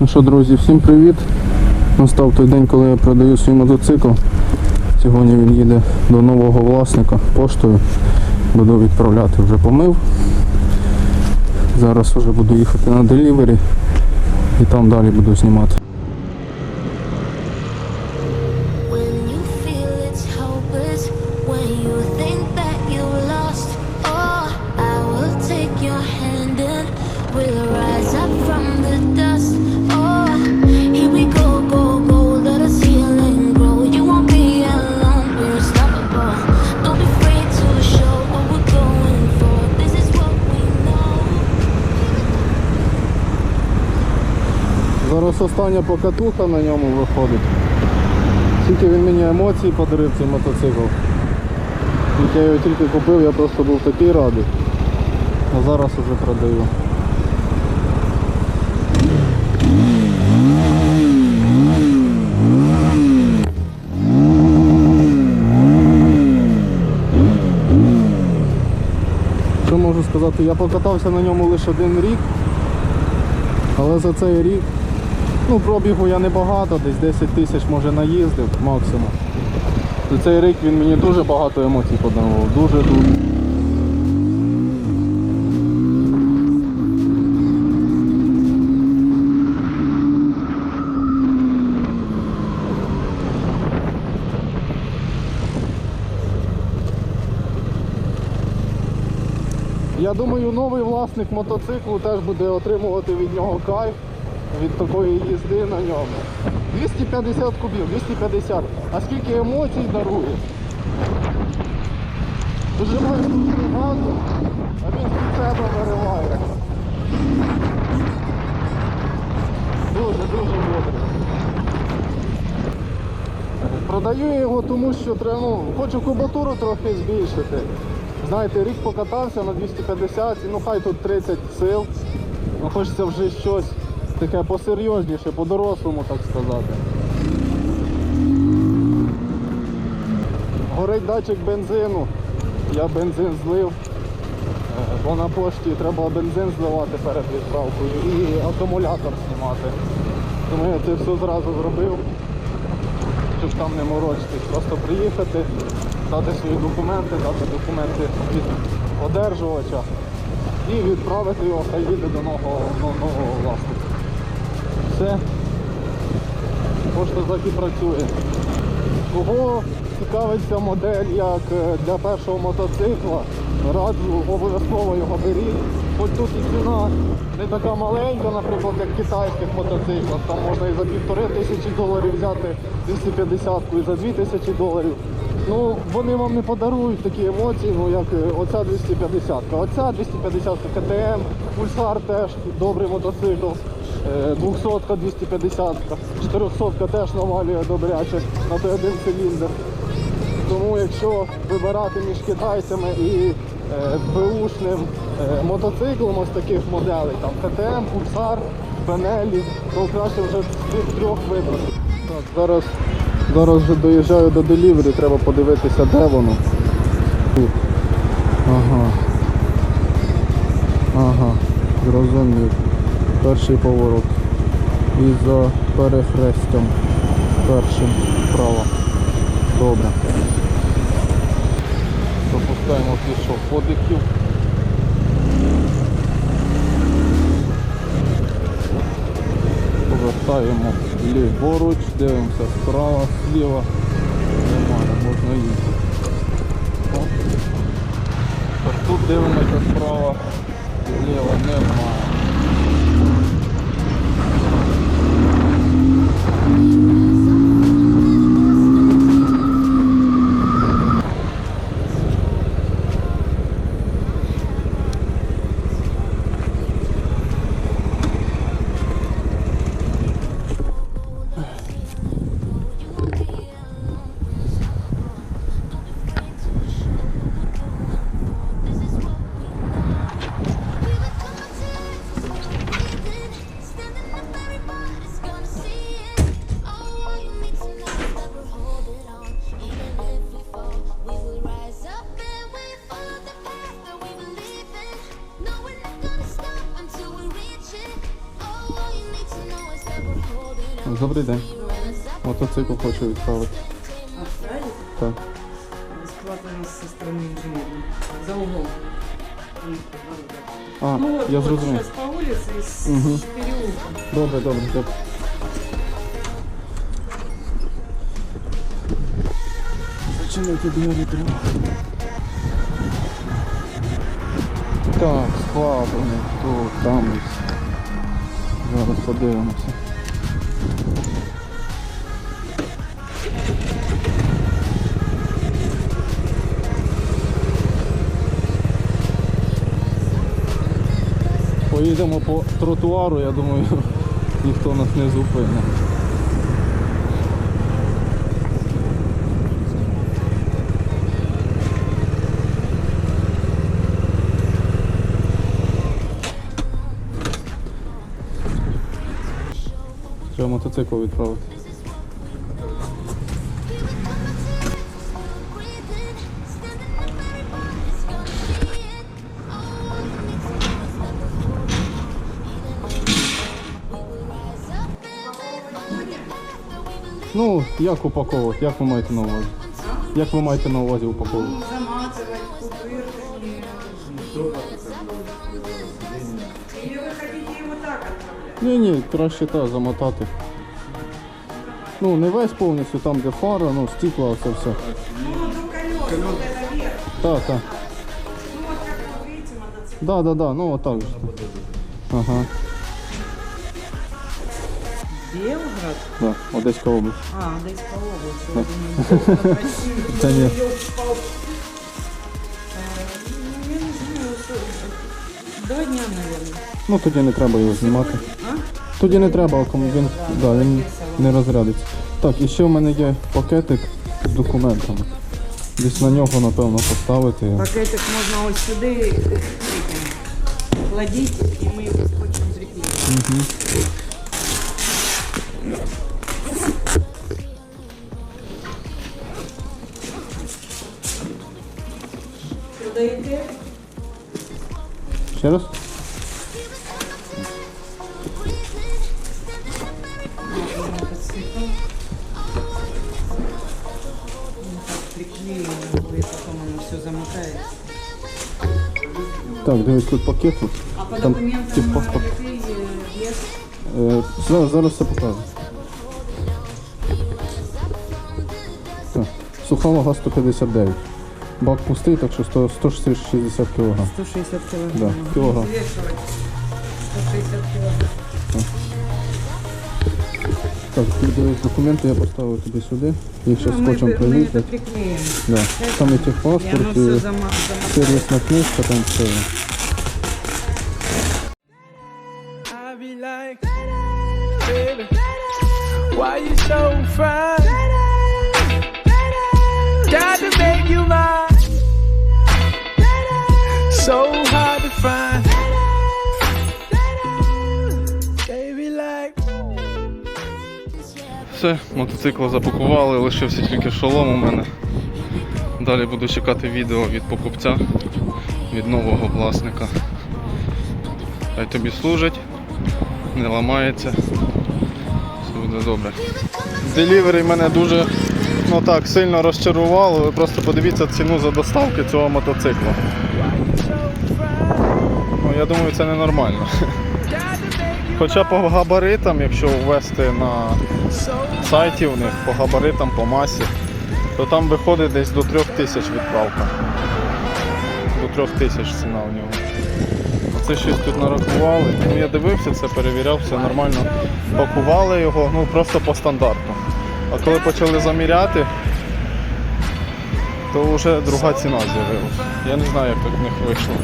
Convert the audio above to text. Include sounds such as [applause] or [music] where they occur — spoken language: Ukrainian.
Ну що, друзі, всім привіт. Настав той день, коли я продаю свій мотоцикл. Сьогодні він їде до нового власника поштою. Буду відправляти, вже помив. Зараз вже буду їхати на делівері і там далі буду знімати. Остання покатуха на ньому виходить. Скільки він мені емоцій подарив цей мотоцикл. Як я його тільки купив, я просто був такий радий. А зараз уже продаю. Що можу сказати? Я покатався на ньому лише один рік. Але за цей рік, ну пробігу я небагато, десь 10 тисяч може наїздив максимум. За цей рік він мені дуже багато емоцій подарував. Дуже дуже. Я думаю, новий власник мотоциклу теж буде отримувати від нього кайф від такої їзди на ньому. 250 кубів, 250. А скільки емоцій дарує? Дожимає трохи газу, а він під себе вириває. Дуже, дуже добре. Продаю його тому, що треба, ну, хочу кубатуру трохи збільшити. Знаєте, рік покатався на 250, ну хай тут 30 сил. Ну, хочеться вже щось таке посерйозніше, по-дорослому, так сказати. Горить датчик бензину. Я бензин злив. Е, Бо на пошті треба бензин зливати перед відправкою і акумулятор знімати. Тому я це все зразу зробив щоб там не морочитись, просто приїхати, дати свої документи, дати документи від одержувача і відправити його, хай їде до нового, нового власника. Все. Пошта так працює. Кого цікавиться модель як е, для першого мотоцикла, раджу обов'язково його беріть. Хоч тут і ціна не така маленька, наприклад, як китайських мотоциклах. Там можна і за півтори тисячі доларів взяти 250 і за дві тисячі доларів. Ну, вони вам не подарують такі емоції, ну як е, оця 250-ка. Оця 250 КТМ, Пульсар теж добрий мотоцикл. Е, 200 250 400 теж навалює добряче на той один циліндр. Тому якщо вибирати між китайцями і е, беушним е, мотоциклом ось таких моделей, там КТМ, Пульсар, Бенелі, то краще вже цих трьох вибрати. Так, зараз, зараз вже доїжджаю до делівері, треба подивитися, де воно. Ага. Ага, зрозумів. Перший поворот. І за перехрестям. Першим вправо. Добре. Пропускаємо пішоходиків. Повертаємо ліворуч, дивимося справа, зліва. Немає, можна їхати. Тут дивимося справа, зліва немає. Добрий день. Мотоцикл хочу відправити. Отправить Так. бесплатно у нас со стороны инженерии. За углом. М, дорога. А, ну вот, я вот зрозумів. сейчас по улице из Мгм. переулка. Добре, добре, добре. Зачинити двері треба. Так, складено. Тут, там ось. Зараз подивимося. Поїдемо по тротуару, я думаю, [laughs] ніхто нас не зупинить. Треба мотоцикл відправити. Ну, як упаковувати? Як ви маєте на увазі? Як ви маєте на увазі упаковувати? Заматывать пупырками. Или вы хотите его так отправлять? Ні, ні, краще так замотати. Ну, не весь повністю, там де фара, ну, стікла, це все. Ну, до колес, вот это вверх. Так, так. Ну, вот как вы видите, мотоцикл. Да, да, да, ну отак же. Ага, Белград? да, Одеська область. А, Одесская область. Я думаю, Белград, Россия. Да нет. [laughs] Ёлки-палки. Э, ну, Я не знаю, что- Два дня, наверное. Ну тоді не треба його знімати. А? Тоді не треба, кому він, да, він не розрядиться. Так, і ще в мене є пакетик з документами. Десь на нього, напевно, поставити. його. Пакетик можна ось сюди этим кладіть, і ми його скотчем зреклеїмо. Продаєте? Ще раз? Так потом оно все замотается. Так, дивись, тут пакет. А по Там документам вес? Е, зараз, зараз все покажу. Так, суха вага 159. Бак пустий, так що 100, 160 кг. 160 килограмм. Да, килограмм. Взвешивать. 160 килограмм. Так, тут дивись, документи я поставив тобі сюди. Їх ще Ну, мы, скотчем мы это приліплять. приклеим. Да. Там і И оно техпаспорт, все і зама- замотается. сервісна книжка, там все. Fine? Got to make you mine. So hard to find. Все, мотоцикл запакували, лишився тільки шолом у мене. Далі буду чекати відео від покупця, від нового власника. Хай тобі служить, не ламається. Буде добре. Делівері мене дуже ну так, сильно розчарувало. Ви просто подивіться ціну за доставки цього мотоцикла. Ну, я думаю, це ненормально. [laughs] Хоча по габаритам, якщо ввести на сайті у них по габаритам, по масі, то там виходить десь до 3 тисяч відправка. До 3 тисяч ціна у нього. Це щось тут нарахували. Ну, я дивився це, перевіряв, все нормально. Пакували його, ну просто по стандарту. А коли почали заміряти, то вже друга ціна з'явилася. Я не знаю, як так в них вийшло.